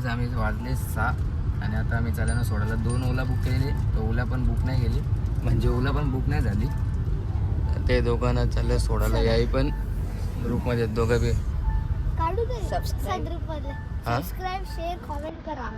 काय आम्ही वाजले सहा. आणि आता आम्ही चालायला सोडायला दोन ओला बुक केलेली. तर ओला पण बुक नाही गेली म्हणजे ओला पण बुक नाही झाली. ते दोघांना चाललं सोडायला याही पण ग्रुपमध्ये आहेत दोघं बी? सबस्क्राईब शेअर कॉमेंट करा.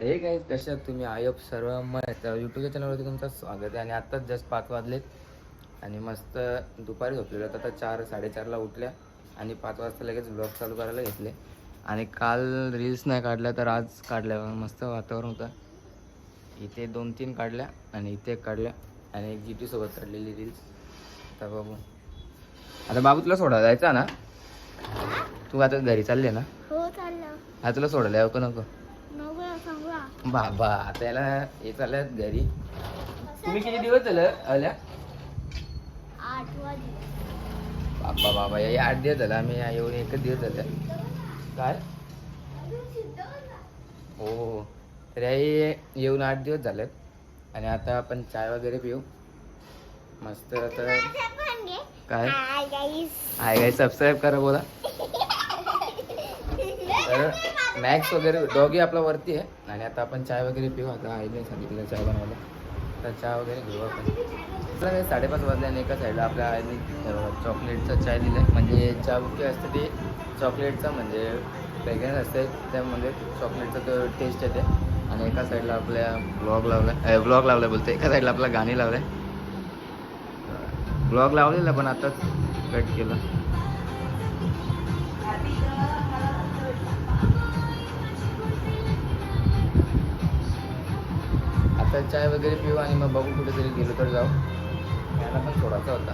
हे काय कशात तुम्ही? आयोप सर्व मग यूट्यूबच्या चॅनलवरती तुमचं स्वागत आहे आणि आत्ताच जस्ट पाच वाजलेत. आणि मस्त दुपारी झोपलेलो. होतो आता चार साडेचारला उठल्या आणि पाच वाजता लगेच ब्लॉग चालू करायला घेतले. आणि काल रील्स नाही काढल्या तर आज काढल्या. मस्त वातावरण होतं. इथे दोन तीन काढल्या आणि इथे एक काढल्या. आणि एक जी टी सोबत काढलेली रील्स आता बघू. आता बाबू तुला सोडा जायचा ना? तू आता घरी चालले ना? हो हा तुला सोडायला यावं का नको? बाबा आता याला हे चालल्यात घरी. तुम्ही किती दिवस झालं आल्या आठवा दिवस बाबा बाबा या आठ दिवस झाला आम्ही येऊन एकच दिवस झाले. काय? हो, हो, हो. तर हे येऊन आठ दिवस झालेत आणि आता आपण चाय वगैरे पिऊ. मस्त आता काय? हाय गाई सबस्क्राईब करा बोला. तर मॅक्स वगैरे डॉगी आपला वरती आहे. आणि आता आपण चाय वगैरे पिऊ. आता आईने सांगितलं चाय बनवायला. आता चहा वगैरे घेऊ आपण. साडेपाच वाजले आणि एका साईडला आपल्या आईने चॉकलेटचा चाय दिला आहे म्हणजे चहा बुके असते ते चॉकलेटचा म्हणजे फ्रेग्रन्स असते. त्यामध्ये चॉकलेटचा तो टेस्ट येते. आणि एका साईडला आपल्या ब्लॉग लावला ब्लॉग लावला बोलते एका साईडला आपला गाणी लावलं ब्लॉग लावलेला पण आताच कट केलं. आता चाय वगैरे पिऊ आणि मग बघू कुठेतरी गेलो तर जाऊ. यांना पण सोडायचा होता.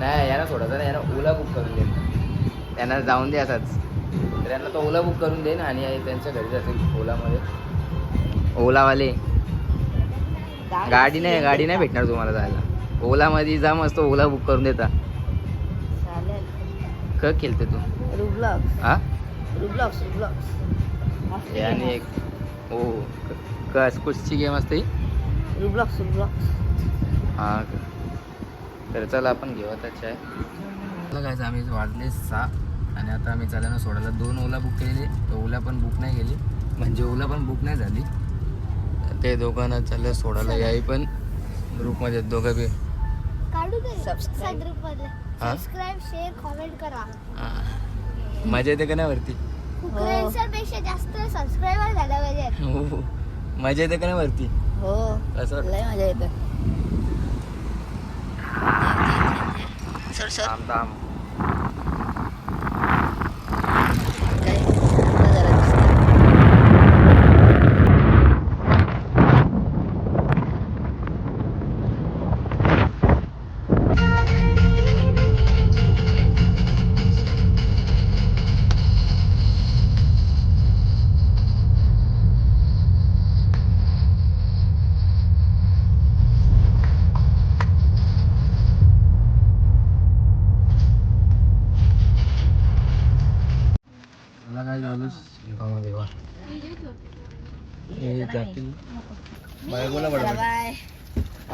नाही यांना सोडायचा नाही यांना ओला बुक करून देईन त्यांना जाऊन दे असाच. तर यांना तो ओला बुक करून देईन आणि त्यांच्या घरी जातील ओलामध्ये. ओलावाले. गाडी नाही गाडी नाही भेटणार तुम्हाला जायला. ओलामध्ये जा मस्त ओला बुक करून देता. क केलते तू. रुब्लॉक्स हा? रुब्लॉक्स रुब्लॉक्स आणि एक हो कस कुठची गेम असते ही? रुब्लॉक्स रुब्लॉक्स हा का. तर चला आपण घेऊ आता चाय. काय आम्ही वाजले सहा. आणि आता आम्ही चालायला सोडायला दोन ओला बुक केलेली. तर ओला पण बुक नाही गेली. म्हणजे ओला पण बुक नाही झाली. ते दोघांना चाललं सोडायला. याही पण ग्रुपमध्ये दोघं बी. हा? हा. मजा येते का नाही वरती? पेक्षा जास्त सबस्क्रायबर झाला पाहिजे हो. मजा येते का नाही वरती? हो लय मजा येते सर सर थांब थांब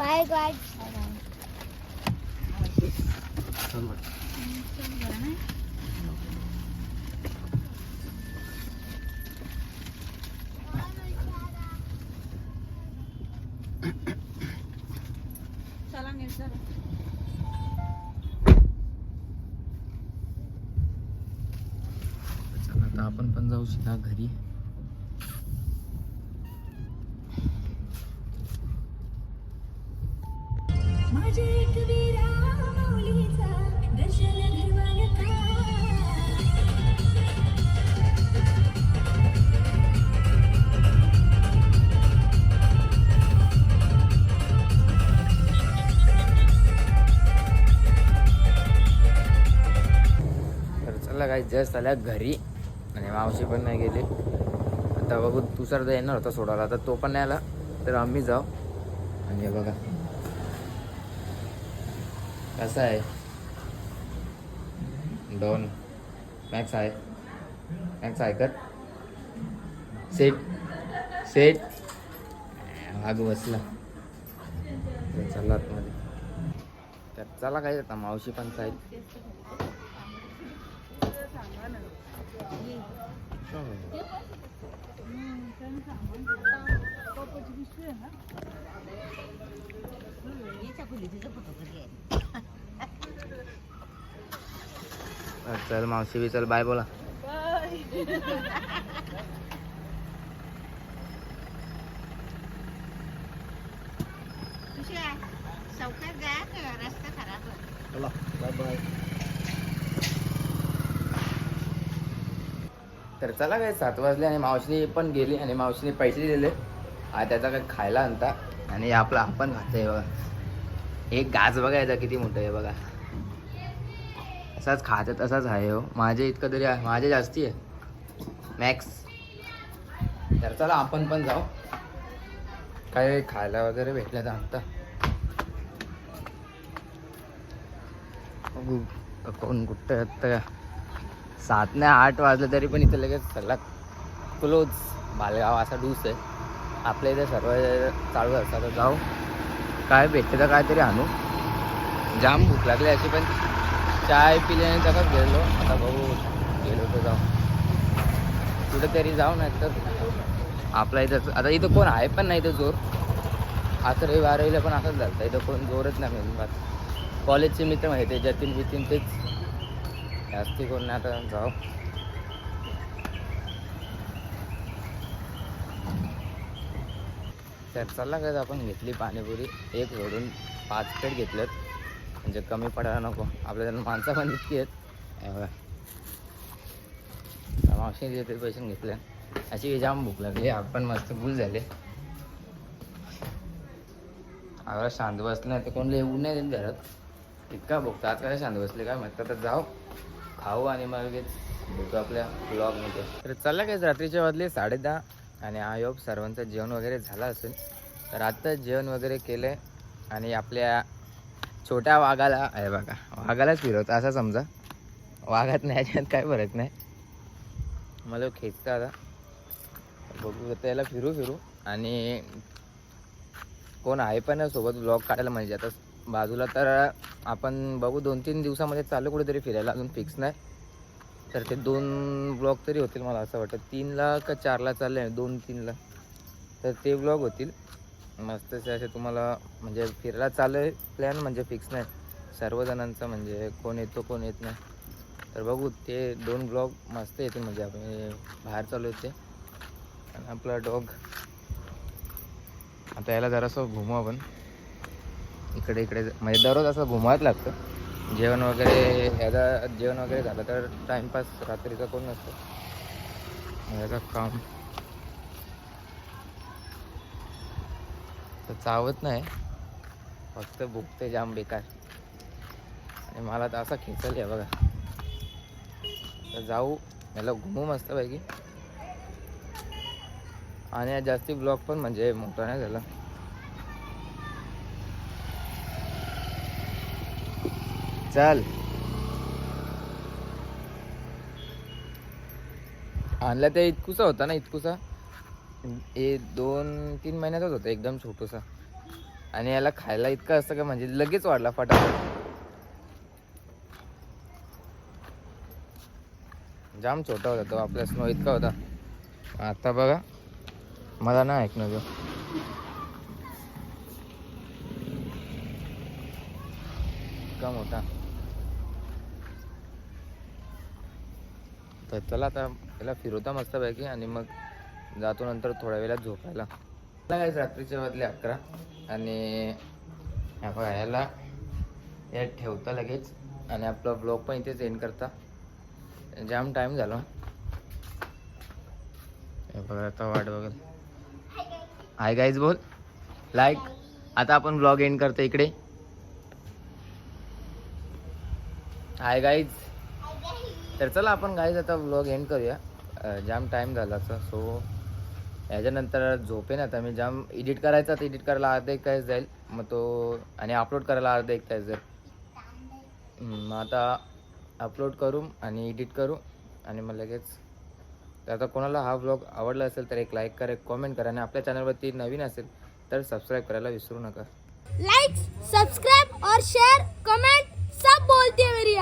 बाय बाय चला आता आपण पण जाऊ सीधा घरी. काही जस्ट आल्या घरी. आणि मावशी पण नाही गेली. आता बघू तुषार येणार होता सोडायला. तर तो पण नाही आला तर आम्ही जाऊ. आणि बघा. कसं आहे? दोन. मॅक्स आहे. मॅक्स आहे कर सेट सेट आग बसला. चला आतमध्ये. तर चला काय आता मावशी पण साहेब चल मावशी बी चल बाय बोला. रस्ता खराब चला बाय बाय तर चला काय सात वाजले आणि मावशीने पण गेली आणि मावशीने पैसे दिले. आणि त्याचा काय खायला आणता. आणि आपला आपण खातोय बघा. एक गाज बघायचा किती मोठं आहे बघा. असाच खात तसाच आहे हो. माझे इतकं तरी माझे जास्ती आहे. मॅक्स तर चला आपण पण जाऊ. काय खायला वगैरे भेटलं तर आणता. बघू. कोण कुठं आता सात नाही आठ वाजलं तरी पण इथं लगेच सगळा क्लोज बालगाव असा डूस आहे. आपल्या इथे सर्व चालू असतात. जाऊ. काय भेटते तर काहीतरी आणू. जाम भूक लागली अशी पण चाय पिल्याने तसंच गेलो. आता बघू. गेलो तर जाऊ. कुठेतरी जाऊ नाही तर. आपल्या इथं आता इथं कोण आहे पण नाही इथं जोर. असं रवी बारावीला पण असंच झालं. इथं कोण जोरच नाही कॉलेजचे मित्र माहिती आहे जतीन बितीन तेच. जास्ती कोण नाही आता जाऊ तर चला काय आपण घेतली पाणीपुरी एक सोडून पाच प्लेट घेतलेत म्हणजे कमी पडायला नको आपल्या माणसं पण इतकी आहेत मावशी बघा. देते पैसे घेतले अशी जाम भूक लागली आपण मस्त भूल झाले आता शांत बसलं तर कोणला येऊ नाही देत घरात इतका भूक आज काय शांत बसले काय म्हणतात तर जाऊ खाऊ आणि मग भेटू आपल्या ब्लॉगमध्ये तर चला काय रात्रीच्या वाजले साडे दहा आणि आय होप सर्वांचं जेवण वगैरे झालं असेल. तर आत्ताच जेवण वगैरे केलं आहे आणि आपल्या छोट्या वाघाला आहे बघा वाघालाच फिरवतं. असा समजा. वाघात नाही याच्यात काय फरक नाही. मला खेचतं आता. बघू त्याला फिरू फिरू. आणि कोण आहे पण सोबत ब्लॉग काढायला म्हणजे आता बाजूला तर आपण बघू दोन तीन दिवसामध्ये चालू कुठेतरी फिरायला अजून फिक्स नाही. तर ते दोन ब्लॉग तरी होतील मला असं वाटतं. तीनला का चारला चालले आहे दोन तीनला. तर ते ब्लॉग होतील. मस्तसे असे तुम्हाला म्हणजे फिरायला चालू आहे प्लॅन म्हणजे फिक्स नाही. सर्वजणांचा म्हणजे कोण येतो कोण येत नाही. तर बघू ते दोन ब्लॉग मस्त येतील म्हणजे आपण बाहेर चालू येते आणि आपला डॉग आता याला जरासं घुमू आपण. इकडे इकडे. म्हणजे दररोज असं घुमावत लागतं. जेवण वगैरे याचा जेवण वगैरे झालं तर टाईमपास रात्रीचा कोण नसतो. म्हणजे याचं काम. तर चावत नाही. फक्त भुकते जाम बेकार. आणि मला तर असा खेचल आहे बघा. तर जाऊ. याला घुमू मस्तपैकी. आणि जास्ती ब्लॉग पण म्हणजे मोठा नाही झाला. चल. आणला ते इतकुसा होता ना इतकुसा? हे दोन तीन महिन्याचाच होता एकदम छोटूसा. आणि याला खायला इतकं असतं का म्हणजे लगेच वाढला फटाफट. जाम छोटा होता तो आपला स्नो इतका होता. आता बघा मला ना ऐकणं तो. कम होता तर चला आता याला फिरवता मस्तपैकी आणि मग जातो नंतर थोड्या वेळात झोपायला. काय रात्रीचे वाजले अकरा आणि याला या ठेवता लगेच आणि आपला ब्लॉग पण इथेच एंड करता. जाम टाईम झाला. हे बघा आता वाट बघल हाय गाईज बोल. लाईक आता आपण ब्लॉग एंड करतो इकडे. हाय गाईज तर चला आपण गाईज आता व्लॉग एंड करूया. जाम टाईम झाला सो याच्यानंतर झोपेन आता मी. जाम एडिट करायचा तर एडिट करायला अर्धा एक तास जाईल. मग तो आणि अपलोड करायला अर्धा एक तास जाईल. मग आता अपलोड करू आणि एडिट करू. आणि मग लगेच तर आता कोणाला हा व्लॉग आवडला असेल तर एक लाईक करा एक कॉमेंट करा. आणि आपल्या चॅनलवरती नवीन असेल तर सबस्क्राईब करायला विसरू नका. लाईक सबस्क्राईब और शेअर कमेंट सब बोलते मेरी